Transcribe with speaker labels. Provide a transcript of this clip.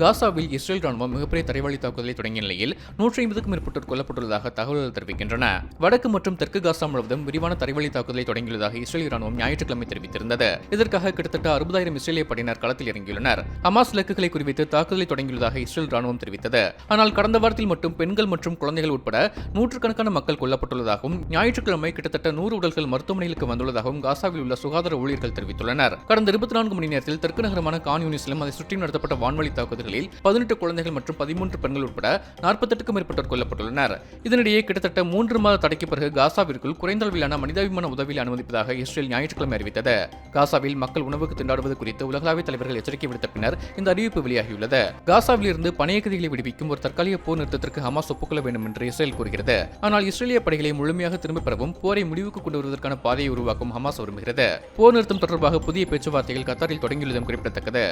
Speaker 1: காசாவில் இஸ்ரேல் ராணுவம் மிகப்பெரிய தரைவழி தாக்குதலை தொடங்கிய நிலையில் நூற்றி ஐம்பதுக்கும் மேற்பட்டோர் கொல்லப்பட்டுள்ளதாக தகவல்கள் தெரிவிக்கின்றன. வடக்கு மற்றும் தெற்கு காசா முழுவதும் விரிவான தரைவழி தாக்குதலை தொடங்கியுள்ளதாக இஸ்ரேல் ராணுவம் ஞாயிற்றுக்கிழமை தெரிவித்திருந்தது. இதற்காக கிட்டத்தட்ட அறுபதாயிரம் இஸ்ரேலிய படையினர் களத்தில் இறங்கியுள்ளனர். ஹமாஸ் இலக்குகளை குறிவித்து தாக்குதலை தொடங்கியுள்ளதாக இஸ்ரேல் ராணுவம் தெரிவித்தது. ஆனால் கடந்த வாரத்தில் மட்டும் பெண்கள் மற்றும் குழந்தைகள் உட்பட நூற்றுக்கணக்கான மக்கள் கொல்லப்பட்டுள்ளதாகவும் ஞாயிற்றுக்கிழமை கிட்டத்தட்ட நூறு உடல்கள் மருத்துவமனைகளுக்கு வந்துள்ளதாகவும் காசாவில் உள்ள சுகாதார ஊழியர்கள் தெரிவித்துள்ளனர். கடந்த இருபத்தி நான்கு மணி நேரத்தில் தெற்கு நகரமான கான் யூனிஸிலும் அதை சுற்றி நடத்தப்பட்ட வான்வழி தாக்குதல்களில் பதினெட்டு குழந்தைகள் மற்றும் பதிமூன்று பெண்கள் உட்பட நாற்பத்தெட்டுக்கும் மேற்பட்டோர் கொல்லப்பட்டுள்ளனர். இதனிடையே கிட்டத்தட்ட மூன்று மாத தடைக்கு பிறகு காசாவிற்குள் குறைந்த அளவிலான மனிதாபிமான உதவியில் அனுமதிப்பதாக இஸ்ரேல் ஞாயிற்றுக்கிழமை அறிவித்தது. காசாவில் மக்கள் உணவுக்கு திண்டாடுவது குறித்து உலகளாவிய தலைவர்கள் எச்சரிக்கை விடுத்த பின்னர் இந்த அறிவிப்பு வெளியாகியுள்ளது. காசாவில் இருந்து பணையகதிகளை விடுவிக்கும் ஒரு தற்காலிக போர் நிறுத்தத்திற்கு ஹமாஸ் ஒப்புக்கொள்ள வேண்டும் என்று இஸ்ரேல் கூறுகிறது. ஆனால் இஸ்ரேலிய படைகளை முழுமையாக திரும்பப் பெறவும் போரை முடிவுக்கு கொண்டு வருவதற்கான பாதையை உருவாக்கும் ஹமாஸ் விரும்புகிறது. போர் நிறுத்தம் தொடர்பாக புதிய பேச்சுவார்த்தைகள் கத்தாரில் தொடங்கியுள்ளதும் குறிப்பிடத்தக்கது.